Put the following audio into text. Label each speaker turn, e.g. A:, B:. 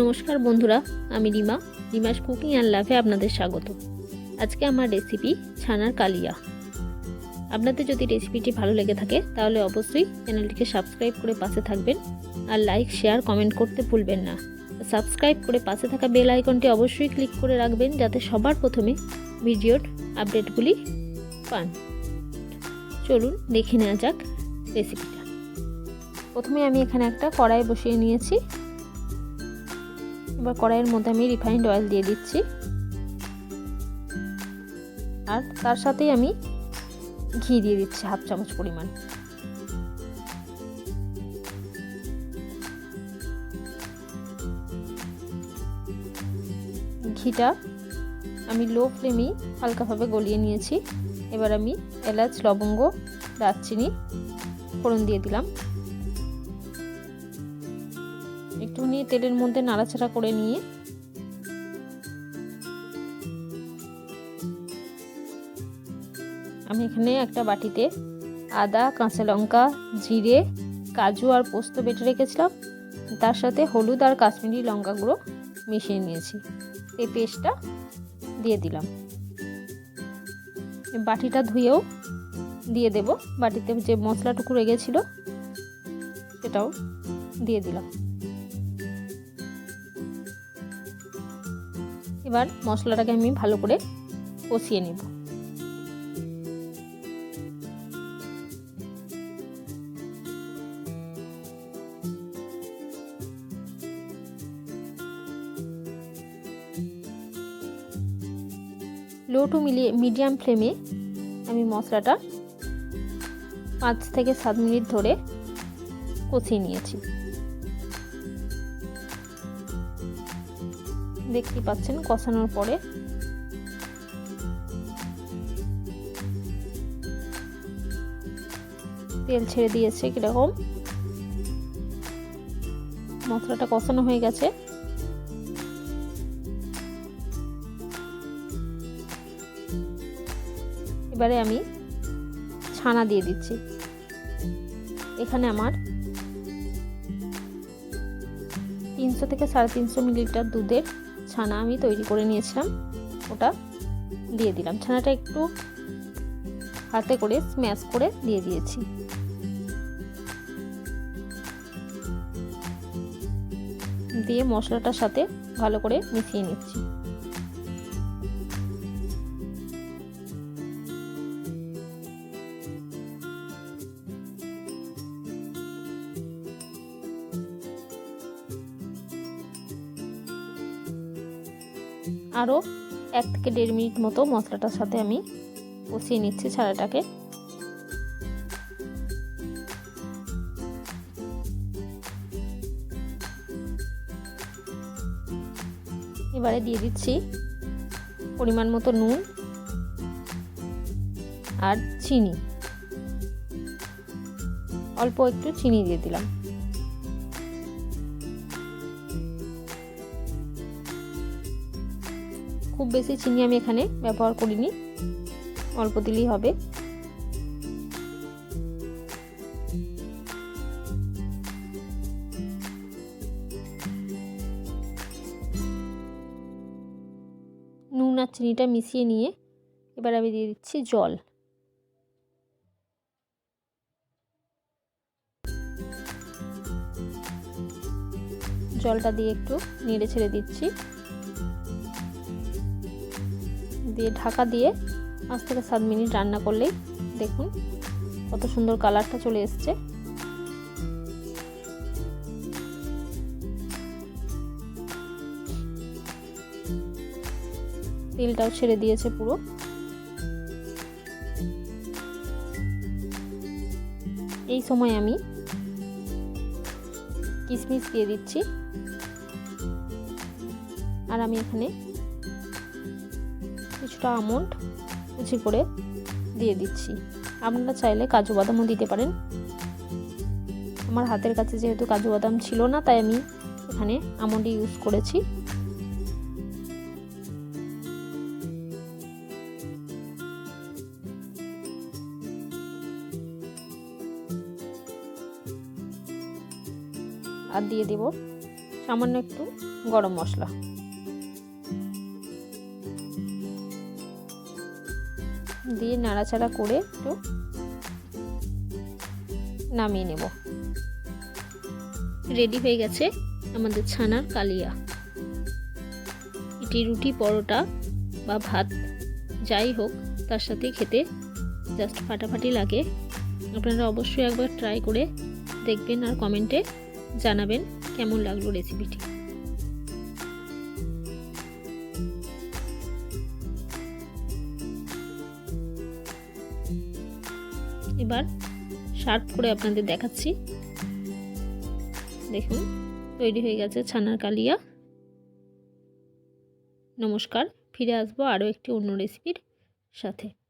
A: নমস্কার বন্ধুরা, আমি রিমা, রিমাস কুকিং অ্যান্ড লাভে আপনাদের স্বাগত। আজকে আমার রেসিপি ছানার কালিয়া। আপনাদের যদি রেসিপিটি ভালো লেগে থাকে, তাহলে অবশ্যই চ্যানেলটিকে সাবস্ক্রাইব করে পাশে থাকবেন আর লাইক শেয়ার কমেন্ট করতে ভুলবেন না। সাবস্ক্রাইব করে পাশে থাকা বেল আইকনটি অবশ্যই ক্লিক করে রাখবেন, যাতে সবার প্রথমে ভিডিওর আপডেটগুলি পান। চলুন দেখে নেওয়া যাক রেসিপিটা প্রথমে আমি এখানে একটা কড়াই বসিয়ে নিয়েছি। এবার কড়াইয়ের মধ্যে আমি রিফাইন্ড অয়েল দিয়ে দিচ্ছি। আর তার সাথেই আমি ঘি দিয়ে দিচ্ছি হাফ চামচ পরিমাণ। ঘিটা আমি লো ফ্লেমেই হালকাভাবে গলিয়ে নিয়েছি। এবার আমি এলাচ, লবঙ্গ, দারচিনি, ফোড়ন দিয়ে দিলাম। একটুখানি তেলের মধ্যে নাড়াচাড়া করে নিয়ে আমি এখানে একটা বাটিতে আদা, কাঁচা লঙ্কা, জিরে, কাজু আর পোস্ত বেটে রেখেছিলাম। তার সাথে হলুদ আর কাশ্মীরি লঙ্কা গুঁড়ো মিশিয়ে নিয়েছি। এই পেস্টটা দিয়ে দিলাম। বাটিটা ধুয়েও দিয়ে দেব। বাটিতে যে মশলাটুকু রেগেছিল, সেটাও দিয়ে দিলাম। এবার মশলাটাকে আমি ভালো করে কষিয়ে নেব। লো টু মিলিয়ে মিডিয়াম ফ্লেমে আমি মশলাটা পাঁচ থেকে সাত মিনিট ধরে কষিয়ে নিয়েছি। দেখতে পাচ্ছেন কষানোর পরে। তেল ছেড়ে দিয়েছে কীরকম। মশলাটা কষানো হয়ে গেছে। এবারে আমি ছানা দিয়ে দিচ্ছি। এখানে আমার তিনশো থেকে সাড়ে তিনশো মিলিলিটার দুধের ছানা আমি তৈরি করে নিয়েছিলাম। ওটা দিয়ে দিলাম। ছানাটা একটু হাতে করে স্ম্যাশ করে দিয়ে দিয়েছি। দিয়ে মশলাটার সাথে ভালো করে মিশিয়ে নিচ্ছি। আরও এক থেকে দেড় মিনিট মতো মশলাটার সাথে আমি কষিয়ে নিচ্ছি ছাড়াটাকে এবারে দিয়ে দিচ্ছি পরিমাণ মতো নুন আর চিনি। অল্প একটু চিনি দিয়ে দিলাম। খুব বেশি চিনি আমি এখানে ব্যবহার করিনি। অল্প দিলেই হবে। নুন আর চিনিটা মিশিয়ে নিয়ে এবার আমি দিয়ে দিচ্ছি জল। জলটা দিয়ে একটু নেড়ে ছেড়ে দিচ্ছি। দিয়ে ঢাকা দিয়ে পাঁচ থেকে সাত মিনিট রান্না করলেই দেখুন কত সুন্দর কালারটা চলে এসছে। তেলটাও ছেড়ে দিয়েছে পুরো। এই সময় আমি কিশমিশ দিয়ে দিচ্ছি। আর আমি এখানে কিছুটা আমন্ড কুচি করে দিয়ে দিচ্ছি। আপনারা চাইলে কাজু বাদামও দিতে পারেন। আমার হাতের কাছে যেহেতু কাজু বাদাম ছিল না, তাই আমি এখানে আমন্ড ইউজ করেছি। আর দিয়ে দেব সামান্য একটু গরম মশলা। দিয়ে নাড়াচাড়া করে একটু নামিয়ে নেব। রেডি হয়ে গেছে আমাদের ছানার কালিয়া। এটি রুটি, পরোটা বা ভাত, যাই হোক, তার সাথে খেতে জাস্ট ফাটাফাটি লাগে। আপনারা অবশ্যই একবার ট্রাই করে দেখবেন আর কমেন্টে জানাবেন কেমন লাগল রেসিপিটি এবার শার্প করে আপনাদের দেখাচ্ছি। দেখুন, তৈরি হয়ে গেছে ছানার কালিয়া। নমস্কার, ফিরে আসব আরও একটি অন্য রেসিপির সাথে।